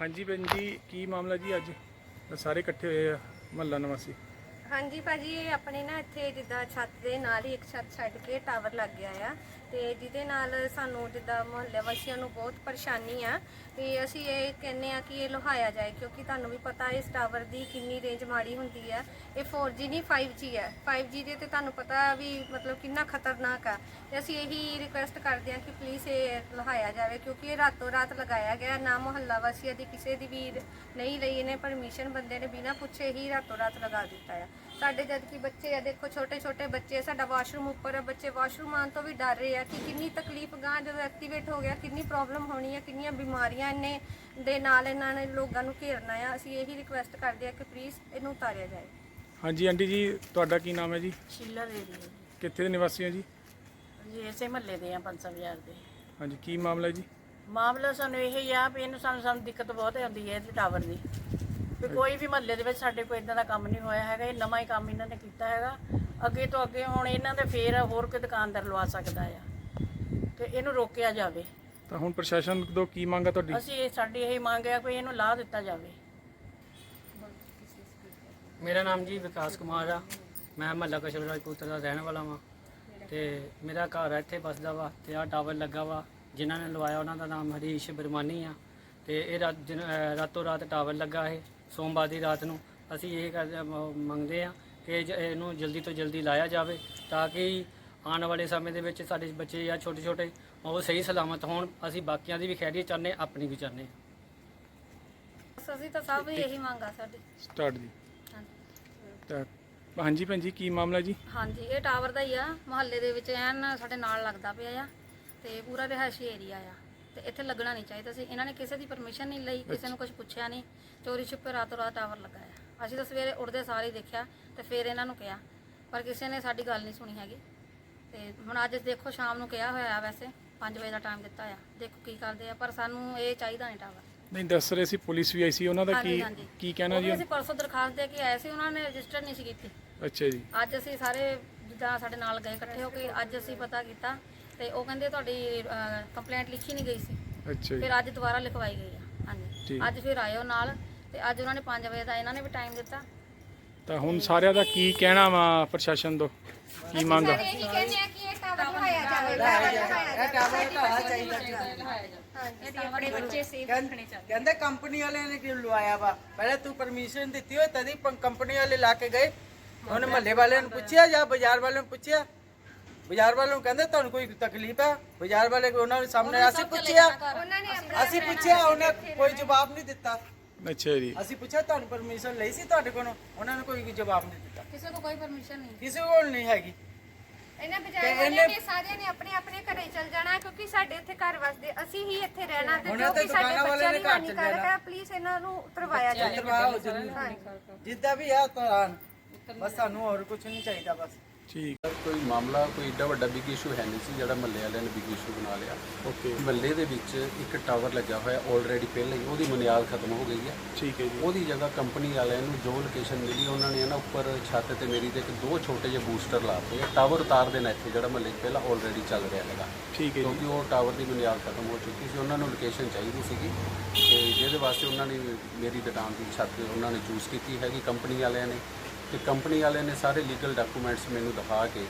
ਹਾਂਜੀ ਭੈਣ ਜੀ ਕੀ ਮਾਮਲਾ ਜੀ ਅੱਜ? ਸਾਰੇ ਇਕੱਠੇ ਹੋਏ ਆ ਮਹੱਲਾ ਨਿਵਾਸੀ। ਹਾਂਜੀ ਭਾਜੀ, ਇਹ ਆਪਣੇ ਨਾ ਇੱਥੇ ਜਿੱਦਾਂ ਛੱਤ ਦੇ ਨਾਲ ਹੀ ਇੱਕ ਛੱਤ ਛੱਡ ਕੇ ਟਾਵਰ ਲੱਗ ਗਿਆ ਆ। ਤੇ ਜਿਹਦੇ ਨਾਲ ਸਾਨੂੰ ਜਿੱਦਾਂ ਮੁਹੱਲੇ ਵਾਸੀਆਂ ਨੂੰ ਬਹੁਤ ਪਰੇਸ਼ਾਨੀ ਆ। ਤੇ ਅਸੀਂ ਇਹ ਕਹਿੰਨੇ ਆ ਕਿ ਇਹ ਲੁਹਾਇਆ ਜਾਏ, ਕਿਉਂਕਿ ਤੁਹਾਨੂੰ ਵੀ ਪਤਾ ਇਸ ਟਾਵਰ ਦੀ ਕਿੰਨੀ ਰੇਂਜ ਮਾੜੀ ਹੁੰਦੀ ਆ। ਇਹ 4G ਨਹੀਂ 5G ਹੈ 5G ਦੇ ਤੇ ਤੁਹਾਨੂੰ ਪਤਾ ਵੀ ਮਤਲਬ ਕਿੰਨਾ ਖਤਰਨਾਕ ਆ। ਤੇ ਅਸੀਂ ਇਹੀ ਰਿਕੁਐਸਟ ਕਰਦੇ ਆ ਕਿ ਪਲੀਜ਼ ਇਹ ਲੁਹਾਇਆ ਜਾਵੇ, ਕਿਉਂਕਿ ਇਹ ਰਾਤੋਂ ਰਾਤ ਲਗਾਇਆ ਗਿਆ। ਨਾ ਮੁਹੱਲਾ ਵਾਸੀਆਂ ਦੀ, ਕਿਸੇ ਦੀ ਵੀ ਨਹੀਂ ਲਈ ਇਹਨੇ ਪਰਮਿਸ਼ਨ ਬੰਦੇ ਨੇ ਬਿਨਾਂ ਪੁੱਛੇ ਹੀ ਰਾਤੋਂ ਰਾਤ ਲਗਾ ਦਿੱਤਾ ਆ। ਸਾਡੇ ਜਦ ਕਿ ਬੱਚੇ ਆ ਦੇਖੋ ਛੋਟੇ ਛੋਟੇ ਬੱਚੇ ਸਾਡਾ ਵਾਸ਼ਰੂਮ ਉੱਪਰ ਆ ਬੱਚੇ ਵਾਸ਼ਰੂਮ ਆਉਣ ਤੋਂ ਵੀ ਡਰ ਰਹੇ ਆ ਕਿ ਕਿੰਨੀ ਤਕਲੀਫ ਗਾਂ ਜਦੋਂ ਐਕਟੀਵੇਟ ਹੋ ਗਿਆ ਕਿੰਨੀ ਪ੍ਰੋਬਲਮ ਹੋਣੀ ਆ ਕਿੰਨੀਆਂ ਬਿਮਾਰੀਆਂ ਇਹਨੇ ਦੇ ਨਾਲ ਇਹਨਾਂ ਨੇ ਲੋਕਾਂ ਨੂੰ ਘੇਰਨਾ ਆ। ਅਸੀਂ ਇਹੀ ਰਿਕੁਐਸਟ ਕਰਦੇ ਆ ਕਿ ਪਲੀਜ਼ ਇਹਨੂੰ ਉਤਾਰਿਆ ਜਾਏ। ਹਾਂਜੀ ਆਂਟੀ ਜੀ ਤੁਹਾਡਾ ਕੀ ਨਾਮ ਹੈ ਜੀ? ਸ਼ੀਲਾ ਦੇਵੀ ਹੈ ਜੀ। ਕਿੱਥੇ ਦੇ ਨਿਵਾਸੀ ਹੋ ਜੀ? ਜੀ ਇਸੇ ਮਹੱਲੇ ਦੇ ਆ 500 ਬਾਜ਼ਾਰ ਦੇ। ਹਾਂਜੀ ਕੀ ਮਾਮਲਾ ਹੈ ਜੀ? ਮਾਮਲਾ ਸਾਨੂੰ ਇਹ ਹੀ ਆ ਵੀ ਇਹਨੂੰ ਸਾਨੂੰ ਸਾਨੂੰ ਦਿੱਕਤ ਬਹੁਤ ਆਉਂਦੀ ਹੈ ਇਹਦੇ ਟਾਵਰ ਦੀ। ਵੀ ਕੋਈ ਵੀ ਮਹੱਲੇ ਦੇ ਵਿੱਚ ਸਾਡੇ ਕੋਈ ਇਦਾਂ ਦਾ ਕੰਮ ਨਹੀਂ ਹੋਇਆ ਹੈਗਾ ਇਹ ਨਵਾਂ ਹੀ ਕੰਮ ਇਹਨਾਂ ਨੇ ਕੀਤਾ ਹੈਗਾ। ਅੱਗੇ ਤੋਂ ਅੱਗੇ ਹੁਣ ਇਹਨਾਂ ਦੇ ਫੇਰ ਹੋਰ ਕੋਈ ਦੁਕਾਨਦਾਰ ਲਵਾ ਸਕਦਾ ਆ ਤੇ ਇਹਨੂੰ ਰੋਕਿਆ ਜਾਵੇ। ਤਾਂ ਹੁਣ ਪ੍ਰਸ਼ਾਸਨ ਤੋਂ ਕੀ ਮੰਗ ਹੈ ਤੁਹਾਡੀ? ਅਸੀਂ ਇਹ ਸਾਡੀ ਇਹ ਮੰਗ ਹੈ ਕੋਈ ਇਹਨੂੰ ਲਾ ਦਿੱਤਾ ਜਾਵੇ। ਮੇਰਾ ਨਾਮ ਜੀ ਵਿਕਾਸ ਕੁਮਾਰ ਆ। ਮੈਂ ਮਹੱਲਾ ਕਸ਼ਮੀਰ ਰਾਜਪੂਤ ਦਾ ਰਹਿਣ ਵਾਲਾ ਵਾਂ। ਤੇ ਮੇਰਾ ਘਰ ਇੱਥੇ ਬਸਦਾ ਵਾ ਤੇ ਆਹ ਟਾਵਰ ਲੱਗਾ ਵਾ। ਜਿਨ੍ਹਾਂ ਨੇ ਲਵਾਇਆ ਉਹਨਾਂ ਦਾ ਨਾਮ ਹਰੀਸ਼ ਬਰਮਾਨੀ ਆ। ਤੇ ਇਹ ਰਾਤ ਰਾਤੋਂ ਰਾਤ ਟਾਵਰ ਲੱਗਾ ਹੈ ਸੋਮਵਾਰ ਦੀ ਰਾਤ ਨੂੰ ਅਸੀਂ ਇਹ ਮ- ਮੰਗਦੇ ਆ ਕਿ ਜ- ਇਹਨੂੰ ਜਲਦੀ ਤੋਂ ਜਲਦੀ ਲਾਇਆ ਜਾਵੇ ਤਾਂ ਕਿ ਆਉਣ ਵਾਲੇ ਸਮੇਂ ਦੇ ਵਿੱਚ ਸਾਡੇ ਬੱਚੇ ਆ ਛੋਟੇ ਛੋਟੇ ਉਹ ਸਹੀ ਸਲਾਮਤ ਹੋਣ। ਅਸੀਂ ਬਾਕੀਆਂ ਦੀ ਵੀ ਖੈਰੀਅਤ ਚਾਹੁੰਦੇ ਆਪਣੀ ਵੀ ਚਾਹੁੰਦੇ ਹਾਂ। ਬਸ ਅਸੀਂ ਤਾਂ ਸਭ ਇਹੀ ਮੰਗ ਆ ਸਾਡੀ। ਸਟਾਰਟ ਜੀ। ਹਾਂਜੀ। ਤਾਂ ਹਾਂਜੀ ਭੈਣ ਜੀ ਕੀ ਮਾਮਲਾ ਜੀ? ਹਾਂਜੀ ਇਹ ਟਾਵਰ ਦਾ ਹੀ ਆ। ਮੁਹੱਲੇ ਦੇ ਵਿੱਚ ਐਨ ਸਾਡੇ ਨਾਲ ਲੱਗਦਾ ਪਿਆ ਆ ਤੇ ਪੂਰਾ ਰਿਹਾਇਸ਼ੀ ਏਰੀਆ ਆ। ਤੇ ਇੱਥੇ ਲੱਗਣਾ ਨਹੀਂ ਚਾਹੀਦਾ ਸੀ। ਇਹਨਾਂ ਨੇ ਕਿਸੇ ਦੀ ਪਰਮਿਸ਼ਨ ਨਹੀਂ ਲਈ ਕਿਸੇ ਨੂੰ ਕੁਝ ਪੁੱਛਿਆ ਨਹੀਂ। ਚੋਰੀ ਛੁਪੇ ਰਾਤੋਂ ਰਾਤ ਟਾਵਰ ਲਗਾਇਆ। ਅਸੀਂ ਤਾਂ ਸਵੇਰੇ ਉੱਠਦੇ ਸਾਰੇ ਹੀ ਦੇਖਿਆ ਤੇ ਫਿਰ ਇਹਨਾਂ ਨੂੰ ਕਿਹਾ। ਪਰ ਕਿਸੇ ਨੇ ਸਾਡੀ ਗੱਲ ਨਹੀਂ ਸੁਣੀ ਹੈਗੀ। ਤੇ ਹੁਣ ਅੱਜ ਦੇਖੋ ਸ਼ਾਮ ਨੂੰ ਕਿਹਾ ਹੋਇਆ ਆ ਵੈਸੇ 5 ਵਜੇ ਦਾ ਟਾਈਮ ਦਿੱਤਾ ਆ। ਦੇਖੋ ਕੀ ਕਰਦੇ ਆ ਪਰ ਸਾਨੂੰ ਇਹ ਚਾਹੀਦਾ ਨਹੀਂ ਟਾਵਰ ਨਹੀਂ ਦੱਸ ਰਹੇ ਸੀ ਪੁਲਿਸ ਵੀ ਆਈ ਸੀ ਉਹਨਾਂ ਦਾ ਕੀ। ਕੀ ਕਹਿਣਾ ਜੀ? ਅਸੀਂ ਪਰਸੋਂ ਦਰਖਾਸਤ ਦੇ ਕੇ ਆਏ ਸੀ ਉਹਨਾਂ ਨੇ ਰਜਿਸਟਰ ਨਹੀਂ ਸੀ ਕੀਤੀ। ਅੱਛਾ ਜੀ। ਅੱਜ ਅਸੀਂ ਸਾਰੇ ਜਿੱਦਾਂ ਸਾਡੇ ਨਾਲ ਗਏ ਇਕੱਠੇ ਹੋ ਕੇ ਅੱਜ ਅਸੀਂ ਪਤਾ ਕੀਤਾ ਤੇ ਉਹ ਕਹਿੰਦੇ ਤੁਹਾਡੀ ਕੰਪਲੇਂਟ ਲਿਖੀ ਨਹੀਂ ਗਈ ਸੀ। ਅੱਛਾ ਜੀ। ਫਿਰ ਅੱਜ ਦੁਬਾਰਾ ਲਿਖਵਾਈ ਗਈ ਆ। ਹਾਂਜੀ। ਠੀਕ। ਅੱਜ ਫਿਰ ਆਇਓ ਨਾਲ ਤੇ ਅੱਜ ਉਹਨਾਂ ਨੇ 5 ਵਜੇ ਦਾ ਇਹਨਾਂ ਨੇ ਵੀ ਟਾਈਮ ਦਿੱਤਾ। ਤਾਂ ਹੁਣ ਸਾਰਿਆਂ ਦਾ ਕੀ ਕਹਿਣਾ ਵਾ ਪ੍ਰਸ਼ਾਸਨ ਤੋਂ? ਕੀ ਮੰਗ ਆ? ਇਹੀ ਕਹਿੰਦੇ ਆ ਕਿ ਇਹ ਟਾਵਰ ਲਗਾਇਆ ਜਾਵੇ ਹਾਂਜੀ ਆਪਣੇ ਬੱਚੇ ਸੇਫ ਰੱਖਣੇ ਚਾਹੀਦੇ। ਕਹਿੰਦੇ ਕੰਪਨੀ ਵਾਲਿਆਂ ਨੇ ਕਿਉਂ ਲਵਾਇਆ ਵਾ? ਪਹਿਲੇ ਤੂੰ ਪਰਮਿਸ਼ਨ ਦਿੱਤੀ ਹੋਏ ਤਦੀ ਕੰਪਨੀ ਵਾਲੇ ਲਾ ਕੇ ਗਏ। ਉਹਨੇ ਮਹੱਲੇ ਵਾਲਿਆਂ ਨੂੰ ਪੁੱਛਿਆ ਜਾਂ ਬਾਜ਼ਾਰ ਵਾਲਿਆਂ ਨੂੰ ਪੁੱਛਿਆ? ਬਾਜ਼ਾਰ ਵਾਲਿਆਂ ਨੂੰ ਕਹਿੰਦੇ ਤੁਹਾਨੂੰ ਕੋਈ ਤਕਲੀਫ ਹੈ? ਬਾਜ਼ਾਰ ਵਾਲੇ ਕੋਲ ਉਹਨਾਂ ਦੇ ਸਾਹਮਣੇ ਅਸੀਂ ਪੁੱਛਿਆ। ਉਹਨਾਂ ਨੇ ਅਸੀਂ ਪੁੱਛਿਆ ਉਹਨੇ ਕੋਈ ਜਵਾਬ ਨਹੀਂ ਦਿੱਤਾ। ਅੱਛਾ ਜੀ। ਅਸੀਂ ਪੁੱਛਿਆ ਤੁਹਾਨੂੰ ਪਰਮਿਸ਼ਨ ਲਈ ਸੀ ਤੁਹਾਡੇ ਕੋਲੋਂ? ਉਹਨਾਂ ਨੇ ਕੋਈ ਜਵਾਬ ਨਹੀਂ ਦਿੱਤਾ। ਕਿਸੇ ਨੂੰ ਕੋਈ ਪਰਮਿਸ਼ਨ ਨਹੀਂ। ਕਿਸੇ ਕੋਲ ਨਹੀਂ ਹੈਗੀ। ਇਹਨਾਂ ਬਜਾਏ ਵਾਲਿਆਂ ਨੇ ਸਾਰਿਆਂ ਨੇ ਆਪਣੇ ਆਪਣੇ ਘਰੇ ਚਲ ਜਾਣਾ ਕਿਉਂਕਿ ਸਾਡੇ ਇੱਥੇ ਘਰ ਵਸਦੇ। ਅਸੀਂ ਹੀ ਇੱਥੇ ਰਹਿਣਾ ਤੇ ਉਹਨਾਂ ਜੋ ਤੇ ਕਿ ਸਾਡੇ ਦੁਕਾਨਾਂ ਵਾਲਿਆਂ ਬੱਚਿਆਂ ਨੇ ਲਈ ਘਰ ਚਲ ਹਾਨੀਕਾਰਕ ਜਾਣਾ। ਹੈ ਪਲੀਜ਼ ਇਹਨਾਂ ਨੂੰ ਉਤਰਵਾਇਆ ਜਾਵੇ। ਕਰਵਾਓ ਜ਼ਰੂਰ। ਜਿੱਦਾਂ ਵੀ ਆ ਤਾਨ ਬਸ ਸਾਨੂੰ ਹੋਰ ਕੁਝ ਨਹੀਂ ਚਾਹੀਦਾ ਬਸ। ਠੀਕ। ਕੋਈ ਮਾਮਲਾ ਕੋਈ ਏਡਾ ਵੱਡਾ ਬਿਗ ਇਸ਼ੂ ਹੈ ਨਹੀਂ ਸੀ ਜਿਹੜਾ ਮਹੱਲੇ ਵਾਲਿਆਂ ਨੇ ਬਿਗ ਇਸ਼ੂ ਬਣਾ ਲਿਆ। ਓਕੇ ਮਹੱਲੇ ਦੇ ਵਿੱਚ ਇੱਕ ਟਾਵਰ ਲੱਗਿਆ ਹੋਇਆ ਆਲਰੇਡੀ ਪਹਿਲਾਂ ਹੀ ਉਹਦੀ ਬੁਨਿਆਦ ਖਤਮ ਹੋ ਗਈ ਹੈ। ਠੀਕ ਹੈ ਜੀ। ਉਹਦੀ ਜਗ੍ਹਾ ਕੰਪਨੀ ਵਾਲਿਆਂ ਨੂੰ ਜੋ ਲੋਕੇਸ਼ਨ ਮਿਲੀ ਉਹਨਾਂ ਨੇ ਨਾ ਉੱਪਰ ਛੱਤ ਤੇ ਮੇਰੀ ਤੇ ਇੱਕ ਦੋ ਛੋਟੇ ਜਿਹੇ ਬੂਸਟਰ ਲਾਤੇ ਆ। ਟਾਵਰ ਉਤਾਰ ਦੇਣਾ ਇੱਥੇ ਜਿਹੜਾ ਮਹੱਲੇ 'ਚ ਪਹਿਲਾਂ ਆਲਰੇਡੀ ਚੱਲ ਰਿਹਾ ਹੈਗਾ। ਠੀਕ ਹੈ ਕਿਉਂਕਿ ਉਹ ਟਾਵਰ ਦੀ ਬੁਨਿਆਦ ਖਤਮ ਹੋ ਚੁੱਕੀ ਸੀ ਉਹਨਾਂ ਨੂੰ ਲੋਕੇਸ਼ਨ ਚਾਹੀਦੀ ਸੀਗੀ। ਤੇ ਜਿਹਦੇ ਵਾਸਤੇ ਉਹਨਾਂ ਨੇ ਮੇਰੀ ਦੁਕਾਨ ਦੀ ਛੱਤ ਉਹਨਾਂ ਨੇ ਚੂਜ਼ ਕੀਤੀ ਹੈਗੀ ਕੰਪਨੀ ਵਾਲਿਆਂ ਨੇ। ਤੇ ਕੰਪਨੀ ਵਾਲੇ ਨੇ ਸਾਰੇ ਲੀਗਲ ਡਾਕੂਮੈਂਟਸ ਮੈਨੂੰ ਦਿਖਾ ਕੇ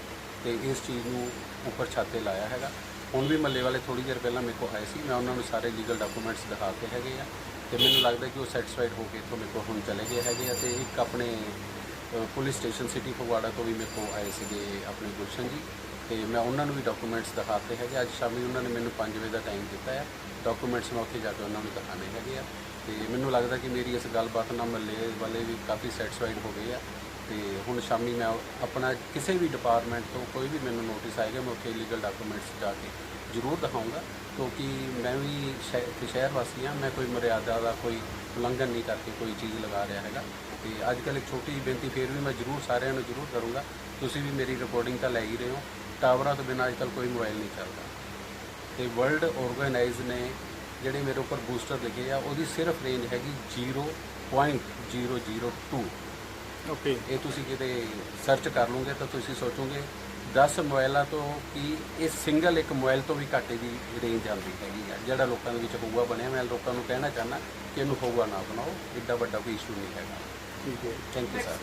ਤੇ ਇਸ ਚੀਜ਼ ਨੂੰ ਉੱਪਰ ਛੱਤ ਲਾਇਆ ਹੈਗਾ। ਹੁਣ ਵੀ ਮੱਲੇ ਵਾਲੇ ਥੋੜੀ ਦੇਰ ਪਹਿਲਾਂ ਮੇਰੇ ਕੋਲ ਆਏ ਸੀ, ਮੈਂ ਉਹਨਾਂ ਨੂੰ ਸਾਰੇ ਲੀਗਲ ਡਾਕੂਮੈਂਟਸ ਦਿਖਾ ਕੇ ਹੈਗੇ ਆ ਤੇ ਮੈਨੂੰ ਲੱਗਦਾ ਕਿ ਉਹ ਸੈਟੀਸਫਾਈਡ ਹੋ ਕੇ ਇੱਥੋਂ ਮੇਰੇ ਕੋਲ ਹੁਣ ਚਲੇ ਗਏ ਹੈਗੇ ਆ ਤੇ ਇੱਕ ਆਪਣੇ ਪੁਲਿਸ ਸਟੇਸ਼ਨ ਸਿਟੀ ਫਗਵਾੜਾ ਤੋਂ ਵੀ ਮੇਰੇ ਕੋਲ ਆਏ ਸੀਗੇ ਆਪਣੇ ਗੁਲਸ਼ਨ ਜੀ ਤੇ ਮੈਂ ਉਹਨਾਂ ਨੂੰ ਵੀ ਡਾਕੂਮੈਂਟਸ ਦਿਖਾਤੇ ਹੈਗੇ ਅੱਜ ਸ਼ਾਮੀ ਉਹਨਾਂ ਨੇ ਮੈਨੂੰ 5 ਵਜੇ ਦਾ ਟਾਈਮ ਦਿੱਤਾ ਹੈ ਡਾਕੂਮੈਂਟਸ ਮੈਂ ਉੱਥੇ ਜਾ ਕੇ ਉਹਨਾਂ ਨੂੰ ਦਿਖਾਣੇ ਹੈਗੇ ਆ ਤੇ ਮੈਨੂੰ ਲੱਗਦਾ ਕਿ ਮੇਰੀ ਇਸ ਗੱਲਬਾਤ ਨਾਲ ਮਹੱਲੇ ਵਾਲੇ ਵੀ ਕਾਫੀ ਸੈਟੀਸਫਾਈਡ ਹੋ ਗਏ ਆ। ਤੇ ਹੁਣ ਸ਼ਾਮੀ ਮੈਂ ਆਪਣਾ ਕਿਸੇ ਵੀ ਡਿਪਾਰਟਮੈਂਟ ਤੋਂ ਕੋਈ ਵੀ ਮੈਨੂੰ ਨੋਟਿਸ ਆਏਗਾ, ਮੈਂ ਉੱਥੇ ਲੀਗਲ ਡਾਕੂਮੈਂਟਸ ਜਾ ਕੇ ਜ਼ਰੂਰ ਦਿਖਾਊਂਗਾ। ਕਿਉਂਕਿ ਮੈਂ ਵੀ ਸ਼ਹਿ- ਸ਼ਹਿਰ ਵਾਸੀ ਹਾਂ, ਮੈਂ ਕੋਈ ਮਰਿਆਦਾ ਦਾ ਕੋਈ ਉਲੰਘਣ ਨਹੀਂ ਕਰਕੇ ਕੋਈ ਚੀਜ਼ ਲਗਾ ਰਿਹਾ ਹੈਗਾ। ਤੇ ਅੱਜ ਕੱਲ੍ਹ ਇੱਕ ਛੋਟੀ ਜਿਹੀ ਬੇਨਤੀ ਫੇਰ ਵੀ ਮੈਂ ਜ਼ਰੂਰ ਸਾਰਿਆਂ ਨੂੰ ਜ਼ਰੂਰ ਕਰੂੰਗਾ, ਤੁਸੀਂ ਵੀ ਮੇਰੀ ਰਿਕਾਰਡਿੰਗ ਤਾਂ ਲੈ ਹੀ ਰਹੇ ਹੋ। ਟਾਵਰਾਂ ਤੋਂ ਬਿਨਾਂ ਅੱਜ ਕੱਲ੍ਹ ਕੋਈ ਮੋਬਾਈਲ ਨਹੀਂ ਚੱਲਦਾ। ਤੇ ਵਰਲਡ ਆਰਗੇਨਾਈਜ਼ ਨੇ ਜਿਹੜੇ ਮੇਰੇ ਉੱਪਰ ਬੂਸਟਰ ਲਿਖੇ ਆ, ਉਹਦੀ ਸਿਰਫ ਰੇਂਜ ਹੈਗੀ 0.002 ਓਕੇ ਇਹ ਤੁਸੀਂ ਕਿਤੇ ਸਰਚ ਕਰ ਲਓਗੇ ਤਾਂ ਤੁਸੀਂ ਸੋਚੋਗੇ 10 ਮੋਬਾਈਲਾਂ ਤੋਂ ਕੀ ਇਹ ਸਿੰਗਲ ਇੱਕ ਮੋਬਾਈਲ ਤੋਂ ਵੀ ਘੱਟ ਦੀ ਰੇਂਜ ਆਉਂਦੀ ਹੈਗੀ ਆ। ਜਿਹੜਾ ਲੋਕਾਂ ਦੇ ਵਿੱਚ ਹੋਊਗਾ ਬਣਿਆ ਮੈਂ ਲੋਕਾਂ ਨੂੰ ਕਹਿਣਾ ਚਾਹੁੰਦਾ ਕਿ ਇਹਨੂੰ ਹੋਊਗਾ ਨਾ ਬਣਾਓ ਇੱਡਾ ਵੱਡਾ ਕੋਈ ਇਸ਼ੂ ਨਹੀਂ ਹੈਗਾ। ਠੀਕ ਹੈ। Thank you sir